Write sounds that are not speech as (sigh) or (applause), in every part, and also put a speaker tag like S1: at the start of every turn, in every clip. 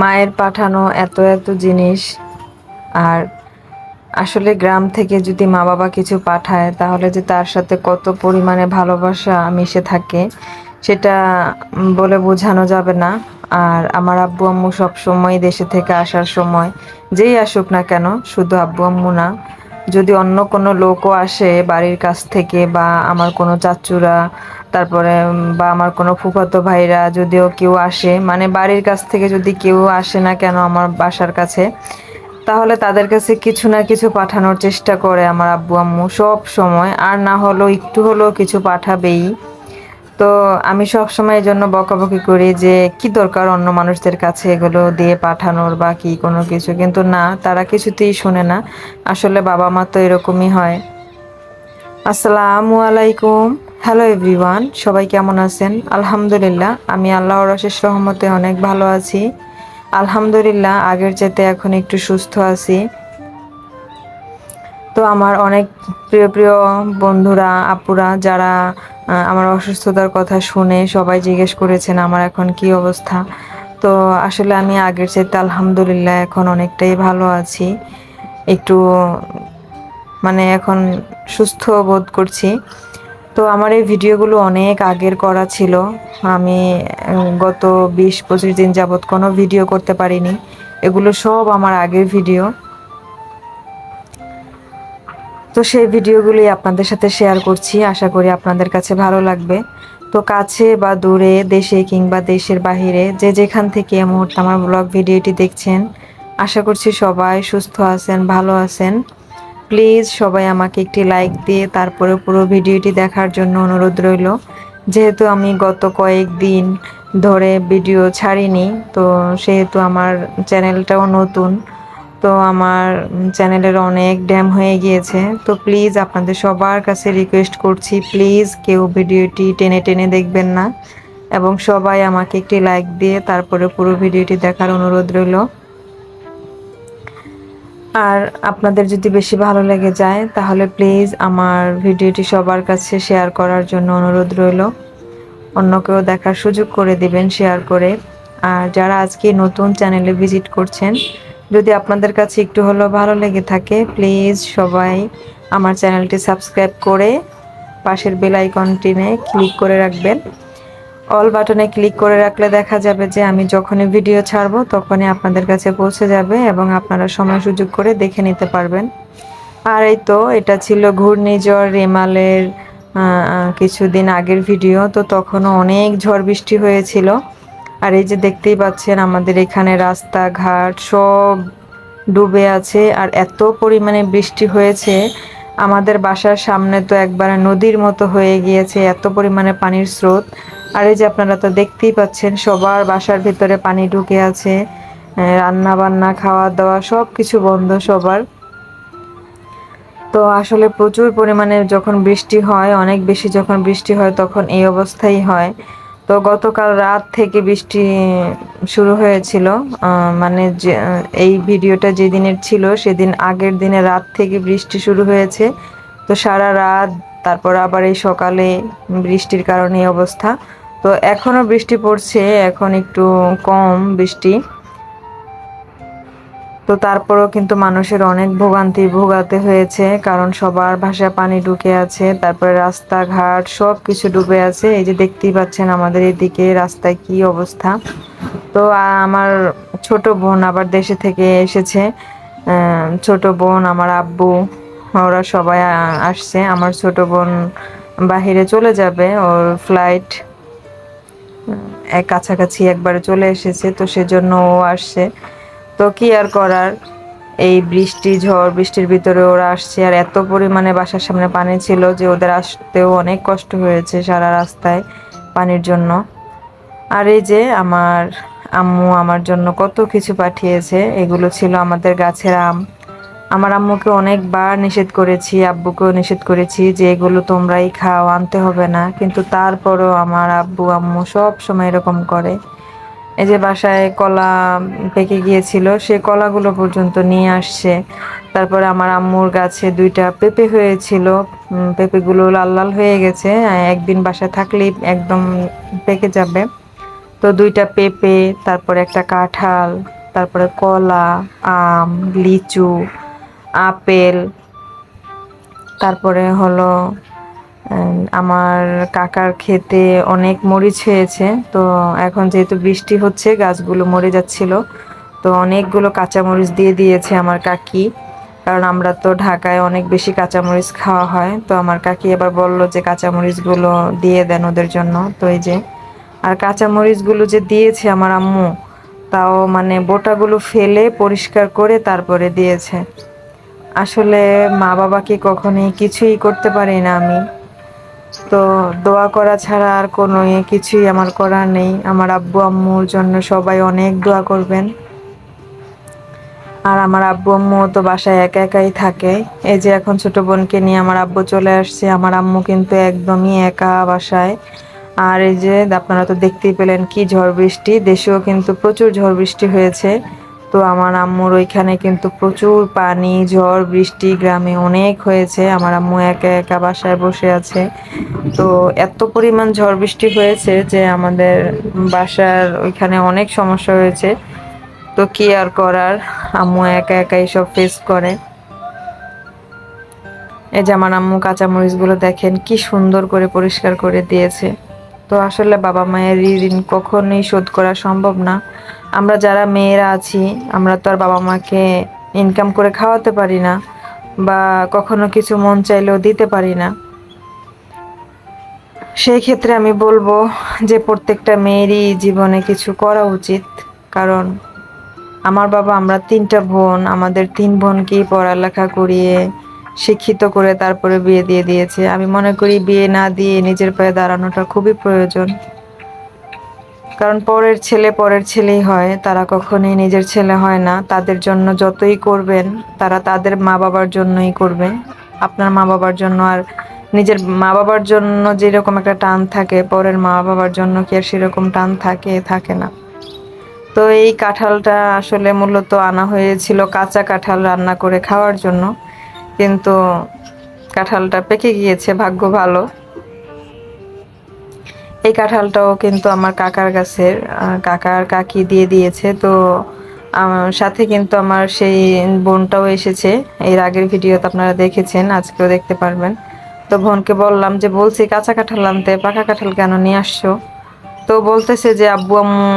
S1: মায়ের পাঠানো এত এত জিনিস। আর আসলে গ্রাম থেকে যদি মা বাবা কিছু পাঠায়, তাহলে যে তার সাথে কত পরিমাণে ভালোবাসা মিশে থাকে, সেটা বলে বোঝানো যাবে না। আর আমার আব্বু আম্মু সবসময় দেশে থেকে আসার সময়, যেই আসুক না কেন, শুধু আব্বু আম্মু না যদি অন্য কোনো লোকও আসে বাড়ির কাছ থেকে বা আমার কোনো চাচুরা, তারপরে বা আমার কোনো ফুফাতো ভাইরা যদিও কেউ আসে মানে বাড়ির কাছ থেকে যদি কেউ আসে না কেন আমার বাসার কাছে, তাহলে তাদের কাছে কিছু না কিছু পাঠানোর চেষ্টা করে আমার আব্বু আম্মু সব সময়। আর না হলেও একটু হলেও কিছু পাঠাবেই। তো আমি সব সময় জন্য বকাবকি করি যে, কি দরকার অন্য মানুষদের কাছে এগুলো দিয়ে পাঠানোর বা কি কোনো কিছু? কিন্তু না, তারা কিছুতেই শোনে না। আসলে বাবা মা তো এরকমই হয়। আসসালামু আলাইকুম। হ্যালো এভরিওয়ান সবাই কেমন আছেন? আলহামদুলিল্লাহ, আমি আল্লাহর অশেষ রহমতে অনেক ভালো আছি। আলহামদুলিল্লাহ, আগের চাইতে এখন একটু সুস্থ আছি। তো আমার অনেক প্রিয় প্রিয় বন্ধুরা, আপুরা যারা আমার অসুস্থতার কথা শুনে সবাই জিজ্ঞেস করেছেন আমার এখন কি অবস্থা। তো আসলে আমি আগের চাইতে আলহামদুলিল্লাহ এখন অনেকটাই ভালো আছি। একটু মানে এখন সুস্থ বোধ করছি। তো আমার এই ভিডিওগুলো অনেক আগের করা ছিল। আমি গত বিশ, পঁচিশ দিন যাবৎ কোনো ভিডিও করতে পারিনি। এগুলো সব আমার আগের ভিডিও। তো সেই ভিডিওগুলি আপনাদের সাথে শেয়ার করছি। আশা করি আপনাদের কাছে ভালো লাগবে। তো কাছে বা দূরে, দেশে কিংবা দেশের বাহিরে, যে যেখান থেকে এই মুহূর্তে আমার ব্লগ ভিডিওটি দেখছেন, আশা করছি সবাই সুস্থ আছেন, ভালো আছেন। প্লিজ সবাই আমাকে একটি লাইক দিয়ে তারপরে পুরো ভিডিওটি দেখার জন্য অনুরোধ রইল। যেহেতু আমি গত কয়েকদিন ধরে ভিডিও ছাড়িনি, তো সেহেতু আমার চ্যানেলটাও নতুন তো আমার চ্যানেলের অনেক ড্যাম হয়ে গিয়েছে। তো প্লিজ আপনাদের সবার কাছে রিকোয়েস্ট করছি, প্লিজ কেউ ভিডিওটি টেনে টেনে দেখবেন না। এবং সবাই আমাকে একটি লাইক দিয়ে তারপরে পুরো ভিডিওটি দেখার অনুরোধ রইল। আর আপনাদের যদি বেশি ভালো লেগে যায়, তাহলে প্লিজ আমার ভিডিওটি সবার কাছে শেয়ার করার জন্য অনুরোধ রইল। অন্য কেউ দেখার সুযোগ করে দিবেন শেয়ার করে। আর যারা আজকে নতুন চ্যানেলে ভিজিট করছেন যদি আপনাদের কাছে একটু হলেও ভালো লেগে থাকে প্লিজ সবাই আমার চ্যানেলটি সাবস্ক্রাইব করে পাশের বেল আইকনটিনে ক্লিক করে রাখবেন। অল বাটনে ক্লিক করে রাখলে দেখা যাবে যে আমি যখনই ভিডিও ছাড়বো তখনই আপনাদের কাছে পৌঁছে যাবে এবং আপনারা সময় সুযোগ করে দেখে নিতে পারবেন। আর এই তো, এটা ছিল ঘূর্ণিঝড় রেমালের কিছুদিন আগের ভিডিও তো তখনও অনেক ঝড় বৃষ্টি হয়েছিল। আর এই যে দেখতেই পাচ্ছেন আমাদের এখানে রাস্তাঘাট সব ডুবে আছে আর এত পরিমাণে বৃষ্টি হয়েছে। আমাদের বাসার সামনে তো একবারে নদীর মতো হয়ে গিয়েছে, এত পরিমাণে পানির স্রোত। আর এই যে আপনারা তো দেখতেই পাচ্ছেন সবার বাসার ভিতরে পানি ঢুকে আছে রান্না বান্না খাওয়া দাওয়া সব কিছু বন্ধ সবার। তো আসলে প্রচুর পরিমাণে যখন বৃষ্টি হয়, অনেক বেশি যখন বৃষ্টি হয় তখন এই অবস্থাই হয়। তো গতকাল রাত থেকে বৃষ্টি শুরু হয়েছিল। মানে যে, এই ভিডিওটা যেদিনের ছিল, সেদিন আগের দিনে রাত থেকে বৃষ্টি শুরু হয়েছে। তো সারা রাত, তারপর আবার এই সকালে বৃষ্টির কারণে অবস্থা। তো এখনও বৃষ্টি পড়ছে, এখন একটু কম বৃষ্টি। তো তারপরেও কিন্তু মানুষের অনেক ভোগান্তি ভোগাতে হয়েছে, কারণ সবার ভাষা পানি ঢুকে আছে, তারপরে রাস্তাঘাট সব কিছু ডুবে আছে। এই যে দেখতেই পাচ্ছেন আমাদের এদিকে রাস্তায় কি অবস্থা। তো আমার ছোট বোন আবার দেশে থেকে এসেছে। ছোট বোন, আমার আব্বু, ওরা সবাই আসছে। আমার ছোট বোন বাহিরে চলে যাবে, ওর ফ্লাইট কাছাকাছি একবারে চলে এসেছে, তো সেজন্য ও আসছে। তো কি আর করার? এই বৃষ্টি, ঝড়, বৃষ্টির ভিতরে ওরা আসছে আর এত পরিমাণে বাসার সামনে পানি ছিল যে ওদের আসতেও অনেক কষ্ট হয়েছে সারা রাস্তায় পানির জন্য। আর এই যে আমার আম্মু আমার জন্য কত কিছু পাঠিয়েছে, এগুলো ছিল আমাদের গাছের আম। আমার আম্মুকে অনেকবার নিষেধ করেছি, আব্বুকেও নিষেধ করেছি যে এগুলো তোমরাই খাও, আনতে হবে না। কিন্তু তারপরও আমার আব্বু, আম্মু সব সময় এরকম করে। এই যে বাসায় কলা পেকে গিয়েছিল, সে কলাগুলো পর্যন্ত নিয়ে আসছে। তারপরে আমার আম্মুর গাছে দুইটা পেঁপে হয়েছিল। পেঁপেগুলো লাল লাল হয়ে গেছে। একদিন বাসায় থাকলেই একদম পেকে যাবে। তো দুইটা পেঁপে, তারপরে একটা কাঁঠাল, তারপরে কলা, আম, লিচু, আপেল, তারপরে হলো আমার কাকার খেতে অনেক মরিচ হয়েছে। তো এখন যেহেতু বৃষ্টি হচ্ছে, গাছগুলো মরে যাচ্ছিল। তো অনেকগুলো কাঁচামরিচ দিয়ে দিয়েছে আমার কাকি। কারণ আমরা তো ঢাকায় অনেক বেশি কাঁচামরিচ খাওয়া হয়। তো আমার কাকি এবার বলল যে কাঁচামরিচগুলো দিয়ে দেন ওদের জন্য। তো এই যে, আর কাঁচামরিচগুলো যে দিয়েছে আমার আম্মু, তাও মানে বোটাগুলো ফেলে পরিষ্কার করে তারপরে দিয়েছে। আসলে মা বাবাকে কখনোই কিছুই করতে পারি না আমি। তো দোয়া করা ছাড়া আর কোনো কিছুই আমার করার নেই। আমার আব্বু আম্মুর জন্য সবাই অনেক দোয়া করবেন। আর আমার আব্বু আম্মু তো বাসায় একা একাই থাকে। এই যে এখন ছোট বোনকে নিয়ে আমার আব্বু চলে আসছে, আমার আম্মু কিন্তু একদমই একা বাসায়। আর এই যে আপনারা তো দেখতেই পেলেন কি ঝড় বৃষ্টি, দেশেও কিন্তু প্রচুর ঝড় বৃষ্টি হয়েছে। তো আমার আম্মুর ওইখানে কিন্তু প্রচুর পানি, ঝড়, বৃষ্টি গ্রামে অনেক হয়েছে। আমার আম্মু একা একা বাসায় বসে আছে। তো এত পরিমাণ ঝড় বৃষ্টি হয়েছে যে আমাদের বাসার ওইখানে অনেক সমস্যা হয়েছে। তো কি আর করার? আম্মু একা একা সব ফেস করে। এই যে আমার আম্মু কাঁচামরিচগুলো দেখেন, কি সুন্দর করে পরিষ্কার করে দিয়েছে। তো আসলে বাবা মায়ের ঋণ কখনোই শোধ করা সম্ভব না। আমরা যারা মেয়েরা আছি, আমরা তো আর বাবা মাকে ইনকাম করে খাওয়াতে পারি না বা কখনো কিছু মন চাইলেও দিতে পারি না। সেই ক্ষেত্রে আমি বলব যে প্রত্যেকটা মেয়েরই জীবনে কিছু করা উচিত। কারণ আমার বাবা, আমরা তিনটা বোন, আমাদের তিন বোনকেই পড়ালেখা করিয়ে শিক্ষিত করে তারপরে বিয়ে দিয়ে দিয়েছে। আমি মনে করি বিয়ে না দিয়ে নিজের পায়ে দাঁড়ানোটা খুবই প্রয়োজন। কারণ পরের ছেলে পরের ছেলেই হয়, তারা কখনোই নিজের ছেলে হয় না। তাদের জন্য যতই করবেন, তারা তাদের মা বাবার জন্যই করবে আপনার মা বাবার জন্য আর নিজের মা বাবার জন্য যেরকম একটা টান থাকে, পরের মা বাবার জন্য কি আর সেরকম টান থাকে থাকে না। তো এই কাঁঠালটা আসলে মূলত আনা হয়েছিল কাঁচা কাঁঠাল রান্না করে খাওয়ার জন্য। কিন্তু কাঁঠালটা পেকে গিয়েছে, ভাগ্য ভালো। এই কাঁঠালটাও কিন্তু আমার কাকার গাছের কাকার কাকি দিয়ে দিয়েছে। তো সাথে কিন্তু আমার সেই বোনটাও এসেছে। এর আগের ভিডিওতে আপনারা দেখেছেন, আজকেও দেখতে পারবেন। তো বোনকে বললাম যে, বলছি, কাঁচা কাঁঠাল আনতে, পাকা কাঁঠাল কেন নিয়ে আসছো? তো বলতেছে যে, আব্বু, আম্মু,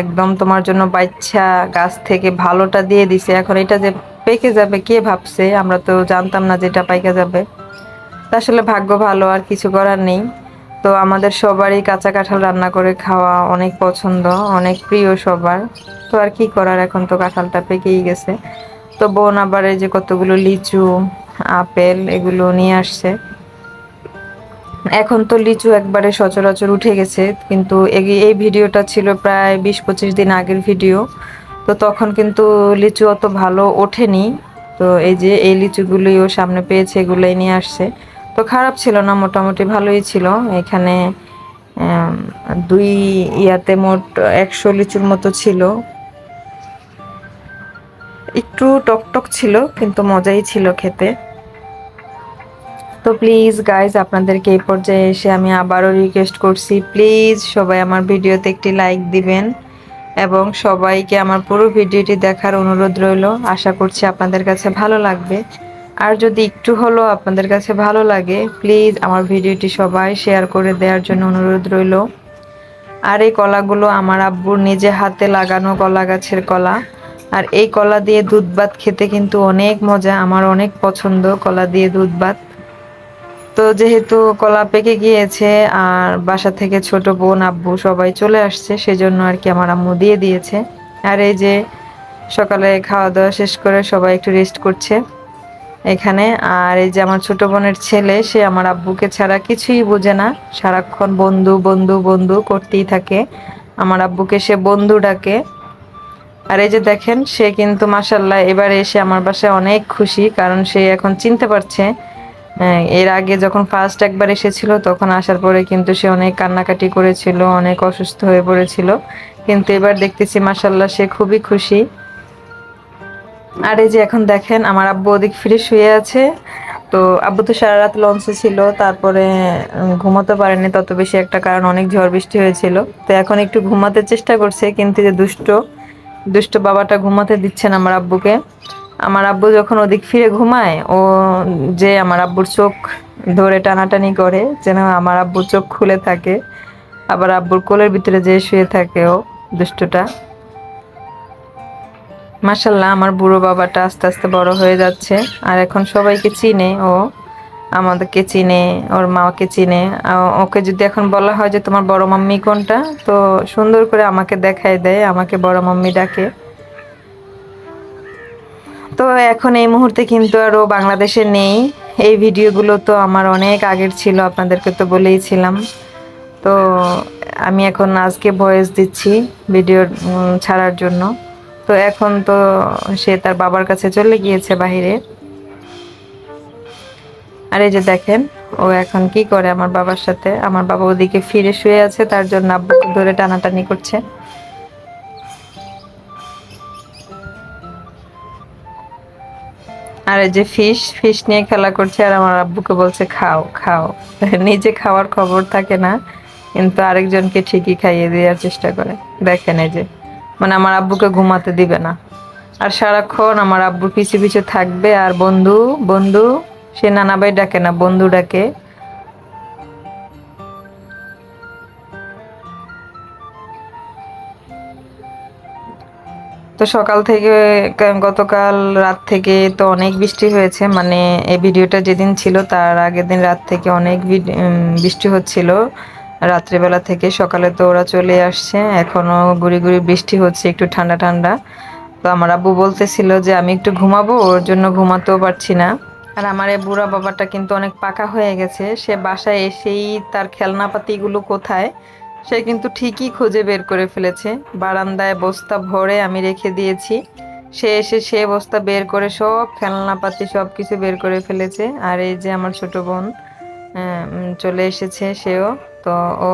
S1: একদম তোমার জন্য বাচ্চা গাছ থেকে ভালোটা দিয়ে দিছে। এখন এটা যে পেকে যাবে, কে ভাবছে? আমরা তো জানতাম না যেটা পাইকে যাবে। তা আসলে ভাগ্য ভালো, আর কিছু করার নেই। তো আমাদের সবারই কাঁচা কাঁঠাল রান্না করে খাওয়া অনেক পছন্দ, অনেক প্রিয় সবার। তো আর কি করার, এখন তো কাঁঠালটা পেকেই গেছে। তো বোন আবার এই যে কতগুলো লিচু, আপেল এগুলো নিয়ে আসছে। এখন তো লিচু একবারে সচরাচর উঠে গেছে, কিন্তু এই ভিডিওটা ছিল প্রায় বিশ পঁচিশ দিন আগের ভিডিও। তো তখন কিন্তু লিচু অত ভালো ওঠেনি। তো এই যে এই লিচুগুলোইও সামনে পেয়েছে, এগুলোই নিয়ে আসছে। তো খারাপ ছিল না, মোটামুটি ভালোই ছিল। এখানে দুই ইয়াতে মোট একশো লিচুর মতো ছিল। একটু টকটক ছিল, কিন্তু মজাই ছিল খেতে। তো প্লিজ গাইজ আপনাদেরকে এই পর্যায়ে এসে আমি আবারও রিকোয়েস্ট করছি। প্লিজ সবাই আমার ভিডিওতে একটি লাইক দিবেন। এবং সবাইকে আমার পুরো ভিডিওটি দেখার অনুরোধ রইল। আশা করছি আপনাদের কাছে ভালো লাগবে। আর যদি একটু হলেও আপনাদের কাছে ভালো লাগে প্লিজ আমার ভিডিওটি সবাই শেয়ার করে দেওয়ার জন্য অনুরোধ রইল। আর এই কলাগুলো আমার আব্বুর নিজে হাতে লাগানো কলা গাছের কলা। আর এই কলা দিয়ে দুধ ভাত খেতে কিন্তু অনেক মজা, আমার অনেক পছন্দ কলা দিয়ে দুধ ভাত। তো যেহেতু কলা পেকে গিয়েছে আর বাসা থেকে ছোট বোন, আব্বু সবাই চলে আসছে, সেজন্য আর কি আমার আম্মু দিয়ে দিয়েছে। আর এই যে সকালে খাওয়া দাওয়া শেষ করে সবাই একটু রেস্ট করছে এখানে। আর এই যে আমার ছোট বোনের ছেলে, সে আমার আব্বুকে ছাড়া কিছুই বোঝে না। সারাক্ষণ বন্ধু বন্ধু বন্ধু করতেই থাকে। আমার আব্বুকে সে বন্ধু ডাকে। আর এই যে দেখেন, সে কিন্তু মাসাল্লাহ এবারে এসে আমার বাসায় অনেক খুশি, কারণ সে এখন চিনতে পারছে হ্যাঁ, এর আগে যখন ফার্স্ট একবার এসেছিল তখন আসার পরে কিন্তু সে অনেক কান্নাকাটি করেছিল অনেক অসুস্থ হয়ে পড়েছিল। কিন্তু এবার দেখতেছি মাসাল্লাহ সে খুবই খুশি। আর এই যে এখন দেখেন আমার আব্বু ওদিক ফিরে শুয়ে আছে। তো আব্বু তো সারা রাত লঞ্চে ছিল তারপরে ঘুমাতে পারেনি। তত বেশি একটা কারণ অনেক ঝড় বৃষ্টি হয়েছিল। তো এখন একটু ঘুমাতে চেষ্টা করছে কিন্তু যে দুষ্ট দুষ্ট বাবাটা ঘুমাতে দিচ্ছেন আমার আব্বুকে। আমার আব্বু যখন ওদিক ফিরে ঘুমায়, ও যে আমার আব্বুর চোখ ধরে টানাটানি করে, যেন আমার আব্বুর চোখ খুলে থাকে, আবার আব্বুর কোলের ভিতরে যে শুয়ে থাকে ও, দুষ্টটা। মাসাল্লাহ আমার বুড়ো বাবাটা আস্তে আস্তে বড় হয়ে যাচ্ছে, আর এখন সবাইকে চিনে ও, আমাদেরকে চিনে, ওর মাকে চিনে। ওকে যদি এখন বলা হয় যে তোমার বড় মাম্মি কোনটা, তো সুন্দর করে আমাকে দেখায় দেয়, আমাকে বড় মাম্মি ডাকে। তো এখন এই মুহূর্তে কিন্তু আরও বাংলাদেশে নেই। এই ভিডিওগুলো তো আমার অনেক আগের ছিল, আপনাদেরকে তো বলেইছিলাম তো আমি এখন আজকে ভয়েস দিচ্ছি ভিডিও ছাড়ার জন্য। তো এখন তো সে তার বাবার কাছে চলে গিয়েছে বাইরে আর এই যে দেখেন, ও এখন কি করে আমার বাবার সাথে? আমার বাবা ওদিকে ফিরে শুয়ে আছে, তার জন্য আব্বুকে ধরে টানাটানি করছে। আর এই যে ফিশ ফিশ নিয়ে খেলা করছে আর আমার আব্বুকে বলছে, খাও খাও। (laughs) নিজে খাওয়ার খবর থাকে না, কিন্তু আরেকজনকে ঠিকই খাইয়ে দেওয়ার চেষ্টা করে। দেখেন এই যে মানে আমার আব্বুকে ঘুমাতে দিবে না। আর সারাক্ষণ আমার আব্বুর পিছু পিছু থাকবে আর বন্ধু বন্ধু, সে নানাবাই ডাকে না, বন্ধু ডাকে। তো সকাল থেকে গতকাল রাত থেকে তো অনেক বৃষ্টি হয়েছে। মানে এই ভিডিওটা যেদিন ছিল, তার আগের দিন রাত থেকে অনেক বৃষ্টি হচ্ছিল। রাত্রেবেলা থেকে সকালে তো ওরা চলে আসছে। এখনও গুড়ি গুড়ি বৃষ্টি হচ্ছে, একটু ঠান্ডা ঠান্ডা। তো আমার আব্বু বলতেছিল যে, আমি একটু ঘুমাবো, ওর জন্য ঘুমাতেও পারছি না। আর আমার এই বুড়া বাবাটা কিন্তু অনেক পাকা হয়ে গেছে। সে বাসায় এসেই তার খেলনাপাতিগুলো কোথায়? সে কিন্তু ঠিকই খুঁজে বের করে ফেলেছে। বারান্দায় বস্তা ভরে আমি রেখে দিয়েছি। সে এসে সে বস্তা বের করে সব খেলনাপাতি সব কিছু বের করে ফেলেছে। আর এই যে আমার ছোট বোন চলে এসেছে সেও। তো ও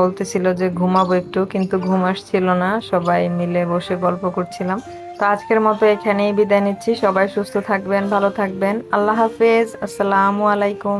S1: বলতেছিল যে ঘুমাবো একটু, কিন্তু ঘুম আসছিল না। সবাই মিলে বসে গল্প করছিলাম। তো আজকের মতো এখানেই বিদায় নিচ্ছি। সবাই সুস্থ থাকবেন, ভালো থাকবেন। আল্লাহ হাফেজ। আসসালামু আলাইকুম।